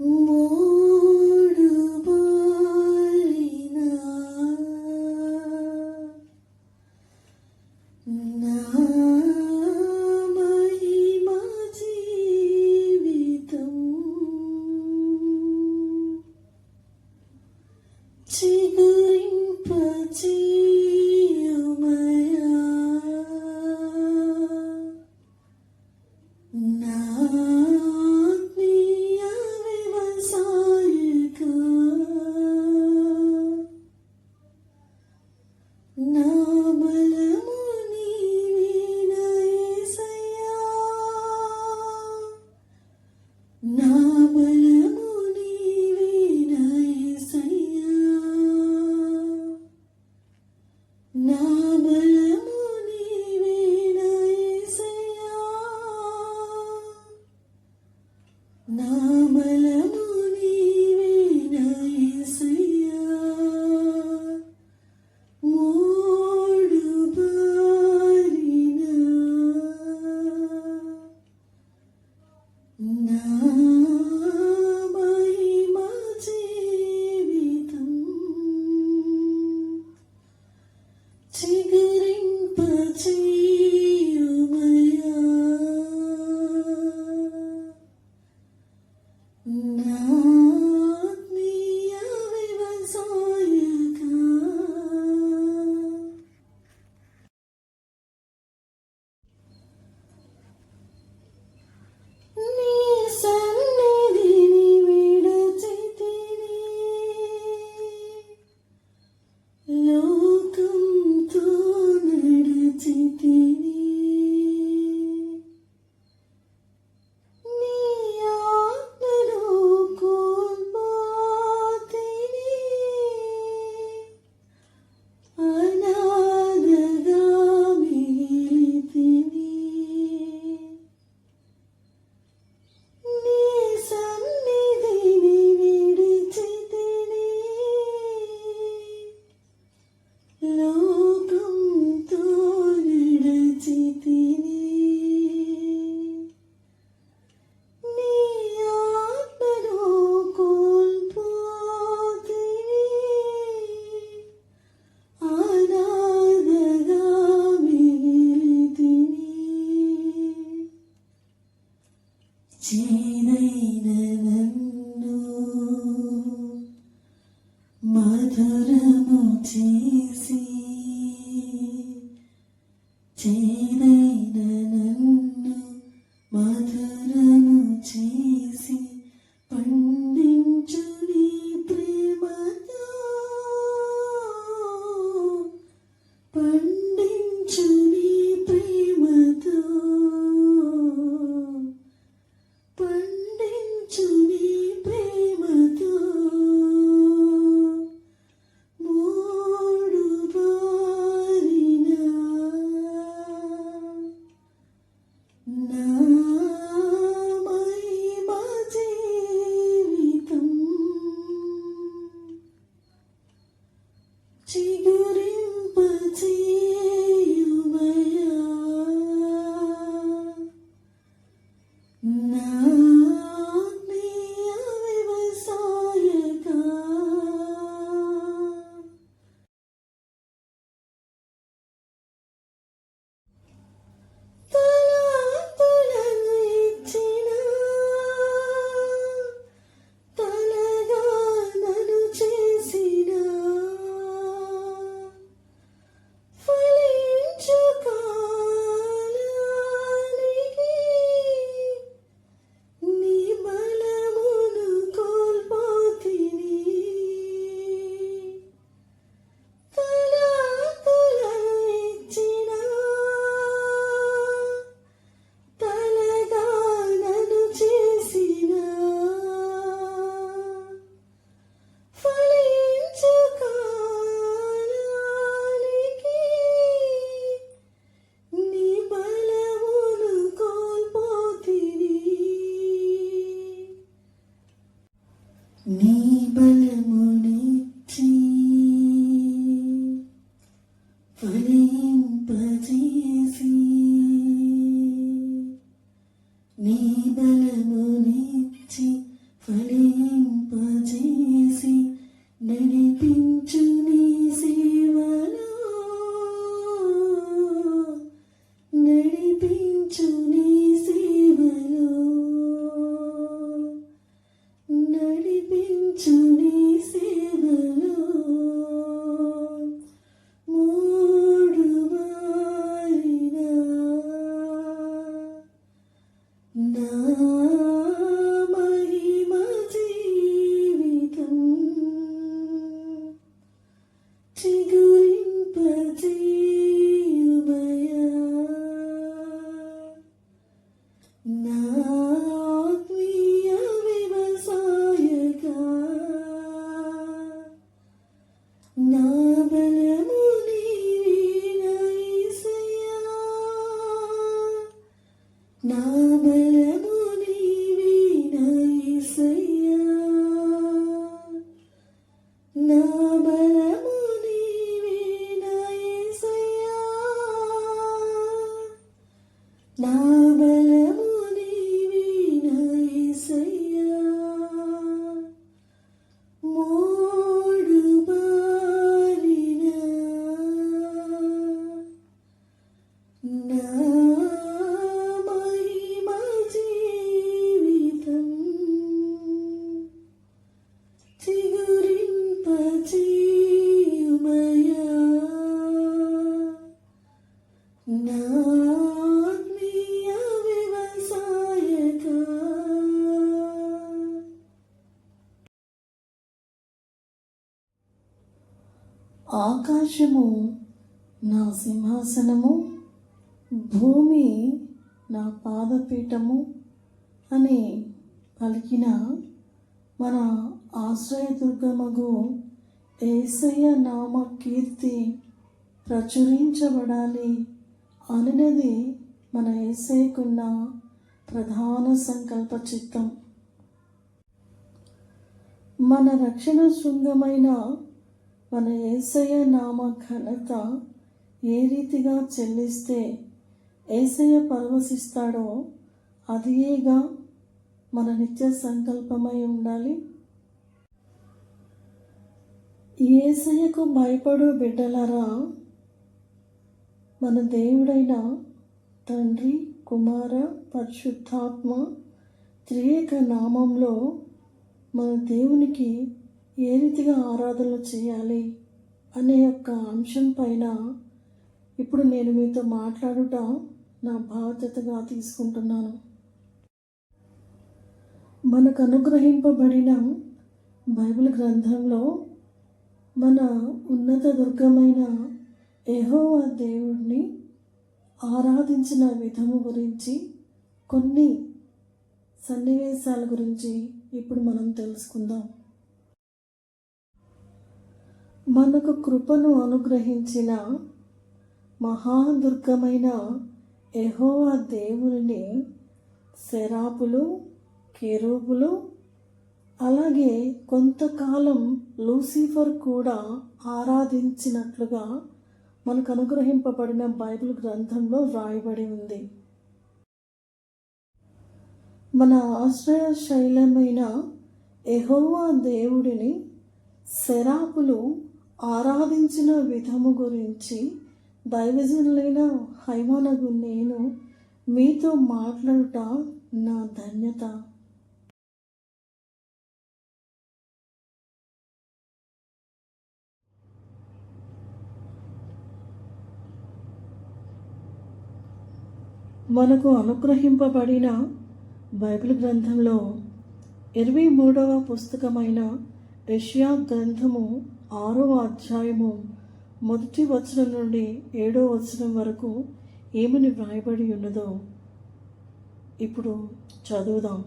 మూడు నా పాదపీఠము అని పలికిన మన ఆశ్రయదుర్గమగు ఏసయ్య నామ కీర్తి ప్రచురించబడాలి అనినది మన ఏసైకున్న ప్రధాన సంకల్ప చిత్తం. మన రక్షణ శృంగమైన మన ఏసయ్య నామ ఘనత ఏ రీతిగా చెల్లిస్తే ఏసయ్య పరవశిస్తాడో అదియేగా మన నిత్య సంకల్పమై ఉండాలి. ఏసయ్యకు భయపడు బిడ్డలరా మన దేవుడైన తండ్రి కుమార పరిశుద్ధాత్మ త్రియేక నామంలో మన దేవునికి ఏ రీతిగా ఆరాధనలు చేయాలి అనే యొక్క అంశం పైన ఇప్పుడు నేను మీతో మాట్లాడుట నా బాధ్యతగా తీసుకుంటున్నాను. మనకు అనుగ్రహింపబడిన బైబిల్ గ్రంథంలో మన ఉన్నత దుర్గమైన ఎహోవా దేవుడిని ఆరాధించిన విధము గురించి కొన్ని సన్నివేశాల గురించి ఇప్పుడు మనం తెలుసుకుందాం. మనకు కృపను అనుగ్రహించిన మహాదుర్గమైన ఎహోవా దేవుని శరాపులు కెరూపులు అలాగే కొంతకాలం లూసిఫర్ కూడా ఆరాధించినట్లుగా మనకు అనుగ్రహింపబడిన బైబిల్ గ్రంథంలో వ్రాయబడి ఉంది. మన ఆశ్రయ శైలమైన ఎహోవా దేవుడిని శరాపులు ఆరాధించిన విధము గురించి దైవజనులైన హైమానగు నేను మీతో మాట్లాడుట నా ధన్యత. మనకు అనుగ్రహింపబడిన బైబిల్ గ్రంథంలో ఇరవై మూడవ పుస్తకమైన యష్యా గ్రంథము ఆరవ అధ్యాయము మొదటి వచనం నుండి ఏడో వచనం వరకు ఏమని వ్రాయబడి ఉన్నదో ఇప్పుడు చదువుదాం.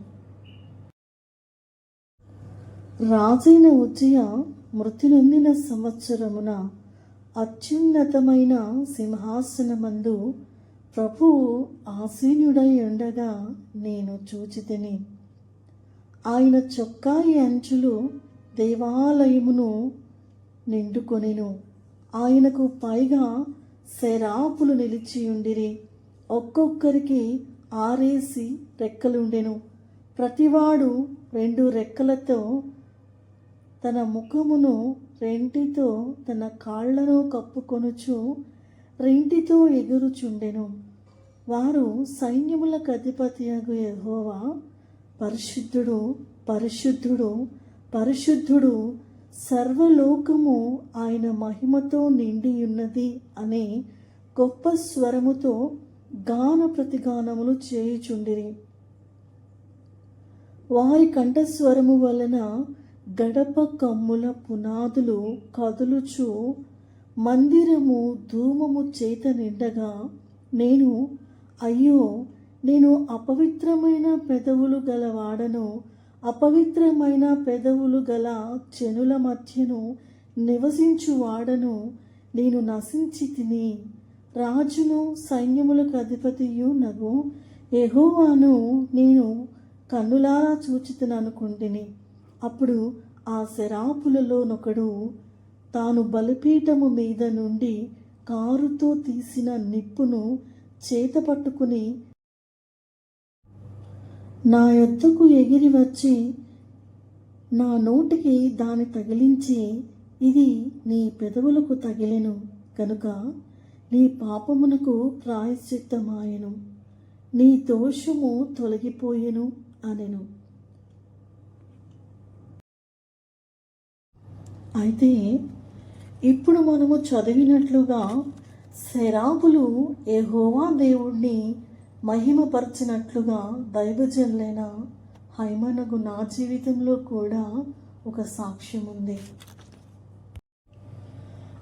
రాజైన ఉజ్జయ మృతి నొందిన సంవత్సరమున అత్యున్నతమైన సింహాసనమందు ప్రభువు ఆసీనుడై ఉండగా నేను చూచితిని. ఆయన చొక్కాయి అంచులు దేవాలయమును నిండుకొనెను. ఆయనకు పైగా శరాపులు నిలిచియుండిరి ఒక్కొక్కరికి ఆరేసి రెక్కలుండెను. ప్రతివాడు రెండు రెక్కలతో తన ముఖమును రెంటితో తన కాళ్ళను కప్పుకొనుచు రెంటితో ఎగురుచుండెను. వారు సైన్యములకు అధిపతియగు యహోవా. పరిశుద్ధుడు పరిశుద్ధుడు పరిశుద్ధుడు సర్వలోకము ఆయన మహిమతో నిండి ఉన్నది అనే గొప్ప స్వరముతో గాన ప్రతిగానములు చేయుచుండిరి. వారి కంఠస్వరము వలన గడప కమ్ముల పునాదులు కదులుచు మందిరము ధూమము చేత నిండగా నేను అయ్యో నేను అపవిత్రమైన పెదవులు గలవాడను అపవిత్రమైన పెదవులు గల చెనుల మధ్యను నివసించువాడను నేను నశించి తిని రాజును సైన్యములకు అధిపతియు నగు. ఎహోవాను నేను కన్నులారా చూచితననుకుంటుని అప్పుడు ఆ శరాపులలోనొకడు తాను బలిపీఠము మీద నుండి కారుతో తీసిన నిప్పును చేత పట్టుకుని నా ఎద్దకు ఎగిరి వచ్చి నా నోటికి దాని తగిలించి ఇది నీ పెదవులకు తగిలెను కనుక నీ పాపమునకు ప్రాయశ్చిత్తమాయెను. నీ దోషము తొలగిపోయెను అనెను. అయితే ఇప్పుడు మనము చదివినట్లుగా శరాబులు ఎహోవా దేవుణ్ణి మహిమపరచినట్లుగా దైవజనులైన హైమనగు నా జీవితంలో కూడా ఒక సాక్ష్యం ఉంది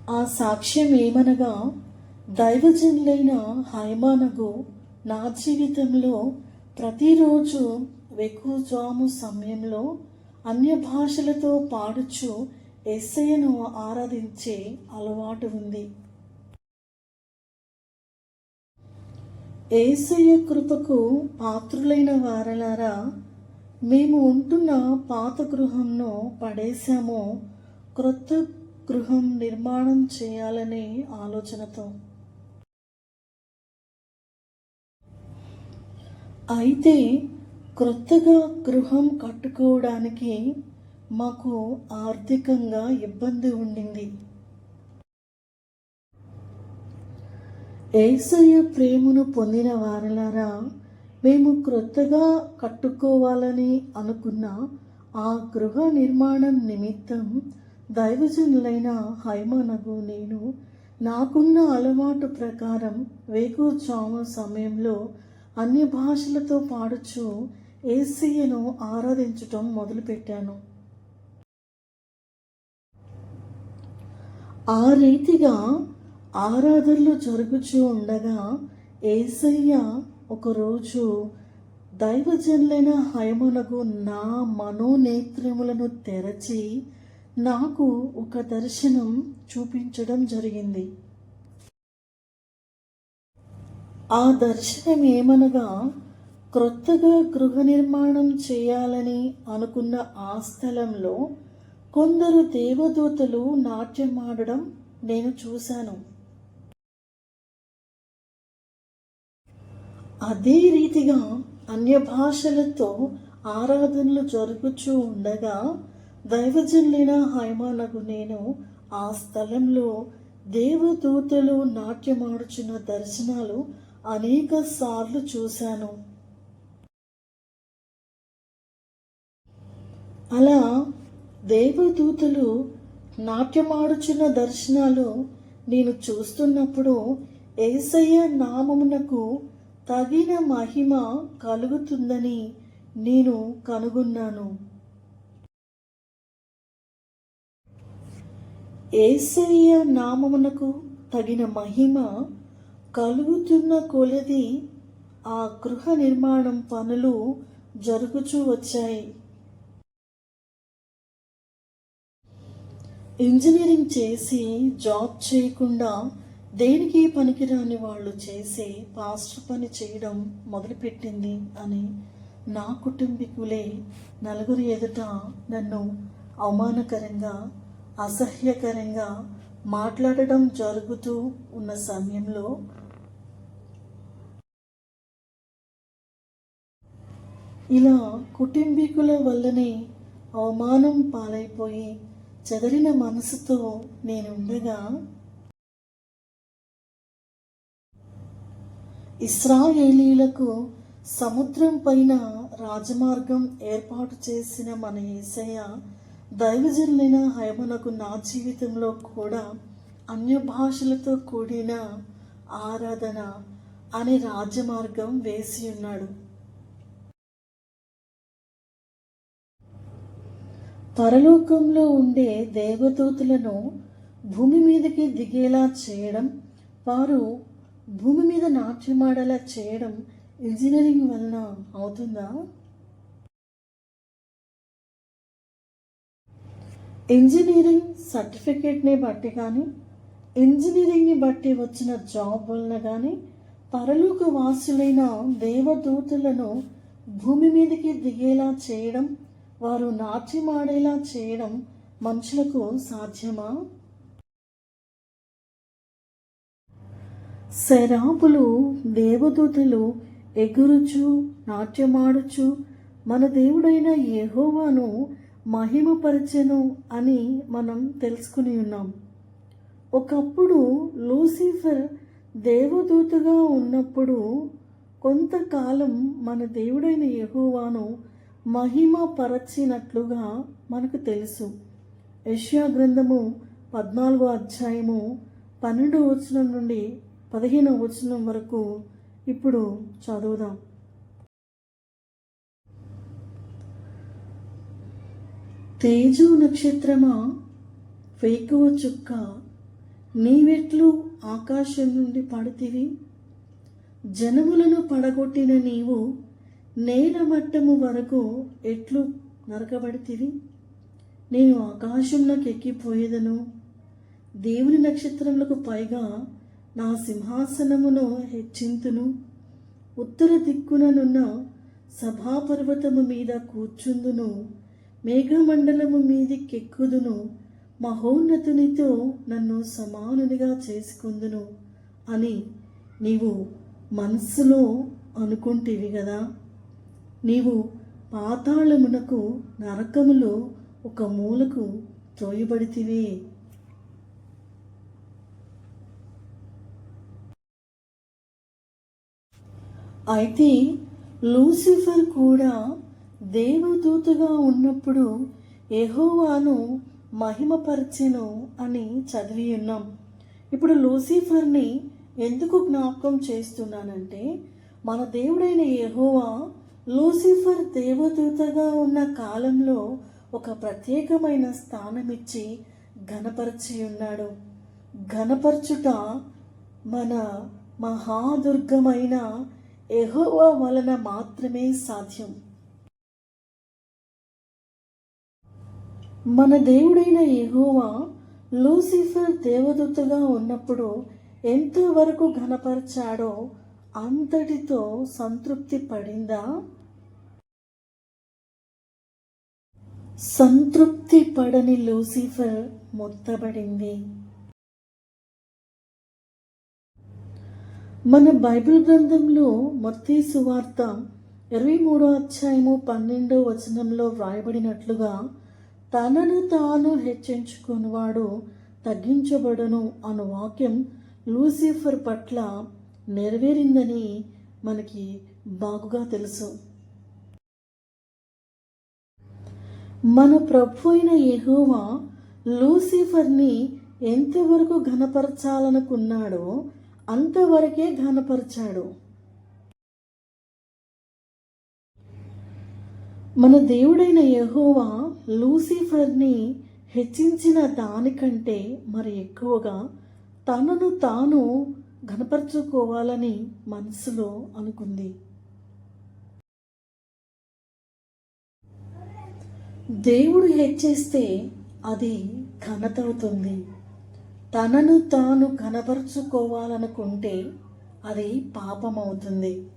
ఆ సాక్ష్యం ఏమనగా దైవజనులైన హైమానగు నా జీవితంలో ప్రతిరోజు వెకుజాము సమయంలో అన్య భాషలతో పాడుచు ఎస్ఐను ఆరాధించే అలవాటు ఉంది. ఏసయ్య కృపకు పాత్రులైన వారలారా మేము ఉంటున్న పాత గృహంను పడేశామో క్రొత్త గృహం నిర్మాణం చేయాలనే ఆలోచనతో. అయితే క్రొత్తగా గృహం కట్టుకోవడానికి మాకు ఆర్థికంగా ఇబ్బంది ఉండింది. ఏసయ్య ప్రేమను పొందిన వారలారా మేము క్రొత్తగా కట్టుకోవాలని అనుకున్న ఆ గృహ నిర్మాణం నిమిత్తం దైవజనులైన హైమనగు నేను నాకున్న అలవాటు ప్రకారం వేకుచామ సమయంలో అన్య భాషలతో పాడుచు ఏసయ్యను ఆరాధించటం మొదలుపెట్టాను. ఆ రీతిగా ఆరాధనలు జరుగుచూ ఉండగా ఏసయ్య ఒకరోజు దైవజనులైన హయమునకు నా మనోనేత్రములను తెరచి నాకు ఒక దర్శనం చూపించడం జరిగింది. ఆ దర్శనం ఏమనగా క్రొత్తగా గృహ నిర్మాణం చేయాలని అనుకున్న ఆ స్థలంలో కొందరు దేవదూతలు నాట్యమాడడం నేను చూశాను. అదే రీతిగా అన్య భాషలతో ఆరాధనలు జరుగుచూ ఉండగా దైవజనులైన హైమానకు నేను ఆ స్థలంలో దేవదూతలు నాట్యమాడుచున్న దర్శనాలు అనేక సార్లు చూశాను. అలా దేవదూతలు నాట్యమాడుచున్న దర్శనాలు నేను చూస్తున్నప్పుడు ఏసయ్య నామమునకు తగిన మహిమ కలుగుతుందని నేను కనుగొన్నాను. ఏసయ్య నామమునకు తగిన మహిమ కలుగుతున్న కొలది ఆ గృహ నిర్మాణం పనులు జరుగుచూ వచ్చాయి. ఇంజనీరింగ్ చేసి జాబ్ చేయకుండా దేనికి పనికిరాని వాళ్ళు చేసే పాస్టర్ పని చేయడం మొదలుపెట్టింది అని నా కుటుంబీకులే నలుగురు ఎదుట నన్ను అవమానకరంగా అసహ్యకరంగా మాట్లాడడం జరుగుతూ ఉన్న సమయంలో ఇలా కుటుంబీకుల వల్లనే అవమానం పాలైపోయి చెదరిన మనసుతో నేనుండగా ఇస్రాయేలీలకు సముద్రం పైన రాజమార్గం ఏర్పాటు చేసిన మన ఏసయ్య దైవజనులైన హయమునకు నా జీవితంలో కూడా అన్య భాషలతో కూడిన ఆరాధన అనే రాజమార్గం వేసి ఉన్నాడు. పరలోకంలో ఉండే దేవదూతులను భూమి మీదకి దిగేలా చేయడం వారు భూమి మీద నాట్యమాడేలా చేయడం ఇంజనీరింగ్ వలన అవుతుందా? ఇంజనీరింగ్ సర్టిఫికేట్ని బట్టి కానీ ఇంజనీరింగ్ని బట్టి వచ్చిన జాబ్ వలన కానీ పరలోక వాసులైన దేవదూతులను భూమి మీదకి దిగేలా చేయడం వారు నాట్యమాడేలా చేయడం మనుషులకు సాధ్యమా? శరాబులు దేవదూతలు ఎగురుచు నాట్యమాడుచు మన దేవుడైన యహోవాను మహిమపరచెను అని మనం తెలుసుకుని ఉన్నాం. ఒకప్పుడు లూసిఫర్ దేవదూతగా ఉన్నప్పుడు కొంతకాలం మన దేవుడైన యహోవాను మహిమపరచినట్లుగా మనకు తెలుసు. యష్యా గ్రంథము పద్నాలుగో అధ్యాయము పన్నెండో వచనం నుండి పదిహేనో వచనం వరకు ఇప్పుడు చదువుదాం. తేజు నక్షత్రమా వేకువ చుక్క నీవెట్లు ఆకాశం నుండి పడితివి? జనములను పడగొట్టిన నీవు నేల మట్టము వరకు ఎట్లు నరకబడితివి? నేను ఆకాశంలోకి ఎక్కిపోయేదను. దేవుని నక్షత్రములకు పైగా నా సింహాసనమును హెచ్చింతును. ఉత్తర దిక్కుననున్న సభాపర్వతము మీద కూర్చుందును. మేఘమండలము మీదికెక్కుదును మహోన్నతునితో నన్ను సమానునిగా చేసుకుందును అని నీవు మనస్సులో అనుకుంటేవి కదా నీవు పాతాళమునకు నరకములో ఒక మూలకు త్రోయబడితివే అయితే లూసిఫర్ కూడా దేవదూతగా ఉన్నప్పుడు ఎహోవాను మహిమపరచెను అని చదివి ఉన్నాం. ఇప్పుడు లూసిఫర్ని ఎందుకు జ్ఞాపకం చేస్తున్నానంటే మన దేవుడైన ఎహోవా లూసిఫర్ దేవదూతగా ఉన్న కాలంలో ఒక ప్రత్యేకమైన స్థానం ఇచ్చి ఘనపరిచి ఉన్నాడు. ఘనపరచుట మన మహాదుర్గమైన ఎహోవా వలన మాత్రమే సాధ్యం. మన దేవుడైన ఎహోవా లూసిఫర్ దేవదూతగా ఉన్నప్పుడు ఎంతవరకు ఘనపరిచాడో అంతటితో సంతృప్తి పడిందా? సంతృప్తి పడని లూసిఫర్ మొత్తబడింది. మన బైబిల్ గ్రంథంలో మొత్తి సువార్త ఇరవై మూడో అధ్యాయము పన్నెండో వచనంలో వ్రాయబడినట్లుగా తనను తాను హెచ్చించుకునివాడు తగ్గించబడను అను వాక్యం లూసిఫర్ పట్ల నెరవేరిందని మనకి బాగుగా తెలుసు. మన ప్రభు అయిన యహోవా లూసిఫర్ని ఎంతవరకు ఘనపరచాలనుకున్నాడో అంతవరకే ఘనపరిచాడు. మన దేవుడైన యహోవా లూసిఫర్ని హెచ్చించిన దానికంటే మరి ఎక్కువగా తనను తాను ఘనపరచుకోవాలని మనసులో అనుకుంది. దేవుడు హెచ్చిస్తే అది ఘనత అవుతుంది. తనను తాను కనపరుచుకోవాలనుకుంటే అది పాపమవుతుంది.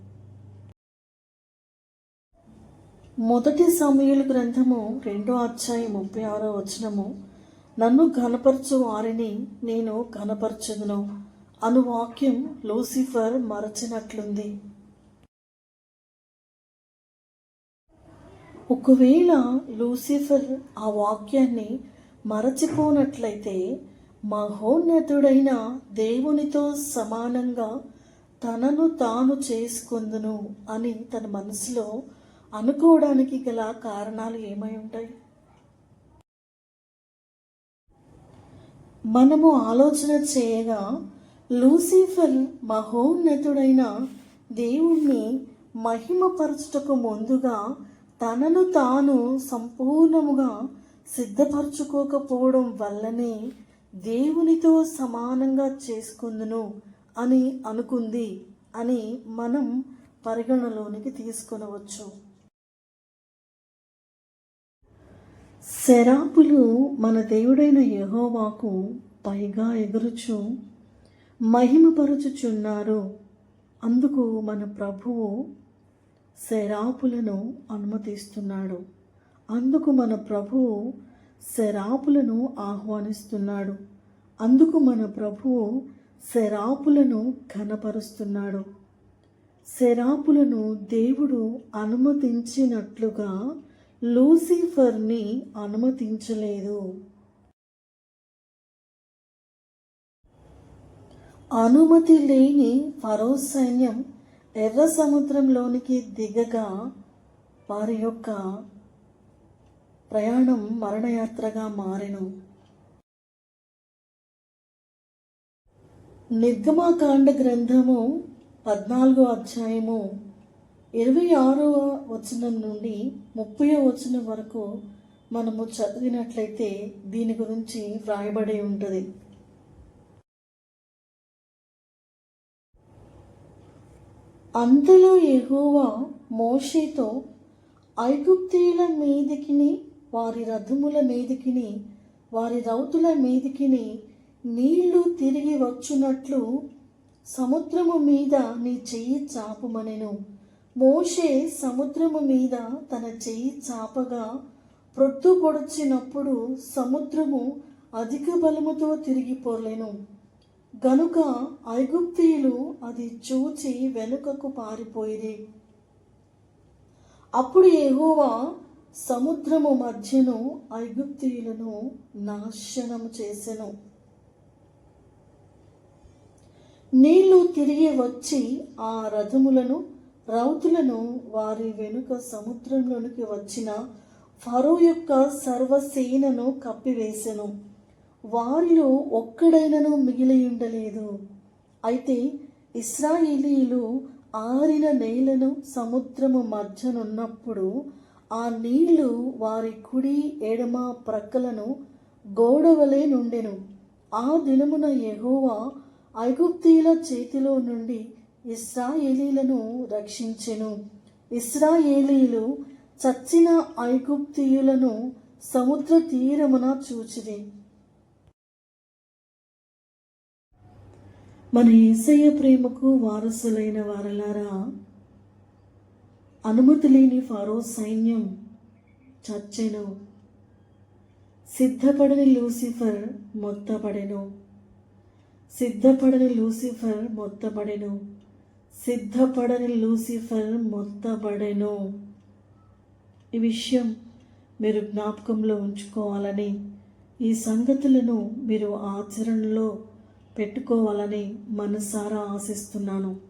మొదటి సమయుల గ్రంథము రెండో అధ్యాయం ముప్పై ఆరో వచనము నన్ను కనపరచు వారిని నేను కనపరచదును అను వాక్యం లూసిఫర్ మరచినట్లుంది. ఒకవేళ లూసిఫర్ ఆ వాక్యాన్ని మరచిపోనట్లయితే మహోన్నతుడైన దేవునితో సమానంగా తనను తాను చేసుకుందును అని తన మనసులో అనుకోవడానికి గల కారణాలు ఏమై ఉంటాయి? మనము ఆలోచన చేయగా లూసిఫర్ మహోన్నతుడైన దేవుణ్ణి మహిమపరచుటకు ముందుగా తనను తాను సంపూర్ణముగా సిద్ధపరచుకోకపోవడం వల్లనే దేవునితో సమానంగా చేసుకుందును అని అనుకుంది అని మనం పరిగణలోనికి తీసుకొనవచ్చు. శరాపులు మన దేవుడైన యహోవాకు పైగా ఎగురుచు మహిమపరచుచున్నారు. అందుకు మన ప్రభువు శరాపులను అనుమతిస్తున్నాడు. అందుకు మన ప్రభువు శరాపులను ఆహ్వానిస్తున్నాడు. అందుకు మన ప్రభువు శరాపులను ఘనపరుస్తున్నాడు. శరాపులను దేవుడు అనుమతించినట్లుగా లూసిఫర్ని అనుమతించలేదు. అనుమతి లేని ఫరో సైన్యం ఎర్ర సముద్రంలోనికి దిగగా వారి యొక్క ప్రయాణం మరణయాత్రగా మారెను. నిర్గమాకాండ గ్రంథము పద్నాలుగో అధ్యాయము ఇరవై ఆరవ వచనం నుండి ముప్పై వచనం వరకు మనము చదివినట్లయితే దీని గురించి వ్రాయబడి ఉంటుంది. అంతలో ఎహోవా మోషేతో ఐగుప్తీయుల మీదికిని వారి రథముల మీదికిని వారి రౌతుల మీదికిని నీళ్ళు తిరిగి వచ్చునట్లు సముద్రము మీద నీ చెయ్యి చాపమనెను. మోషే సముద్రము మీద తన చెయ్యి చాపగా ప్రొద్దు పొడిచినప్పుడు సముద్రము అధిక బలముతో తిరిగిపోలేను గనుక ఐగుప్తీయులు అది చూచి వెనుకకు పారిపోయిరి. అప్పుడు ఎగువ సముద్రము మధ్యను ఐగుప్తీయులను నాశనము చేసెను. నీళ్ళు తిరిగి వచ్చి ఆ రథములను రౌతులను వారి వెనుక సముద్రంలోనికి వచ్చిన ఫరో యొక్క సర్వసేనను కప్పివేసెను. వారిలో ఒక్కడైనను మిగిలి ఉండలేదు. అయితే ఇస్రాయేలీలు ఆరిన నేలను సముద్రము మధ్యనున్నప్పుడు ఆ నీళ్ళు వారి కుడి ఎడమ ప్రక్కలను గోడవలే నుండెను. ఆ దినమున యెహోవా ఐగుప్తీల చేతిలో నుండి ఇస్రాయేలీలను రక్షించెను. ఇస్రాయేలీలు చచ్చిన ఐగుప్తీయులను సముద్ర తీరమున చూచిరి. మన ఏసయ్య ప్రేమకు వారసులైన వారలారా అనుమతి లేని ఫారో సైన్యం చచ్చెను. సిద్ధపడని లూసిఫర్ మొత్తపడెను. సిద్ధపడని లూసిఫర్ మొత్తపడెను. సిద్ధపడని లూసిఫర్ మొత్తపడెను. ఈ విషయం మీరు జ్ఞాపకంలో ఉంచుకోవాలని ఈ సంగతులను మీరు ఆచరణలో పెట్టుకోవాలని మనసారా ఆశిస్తున్నాను.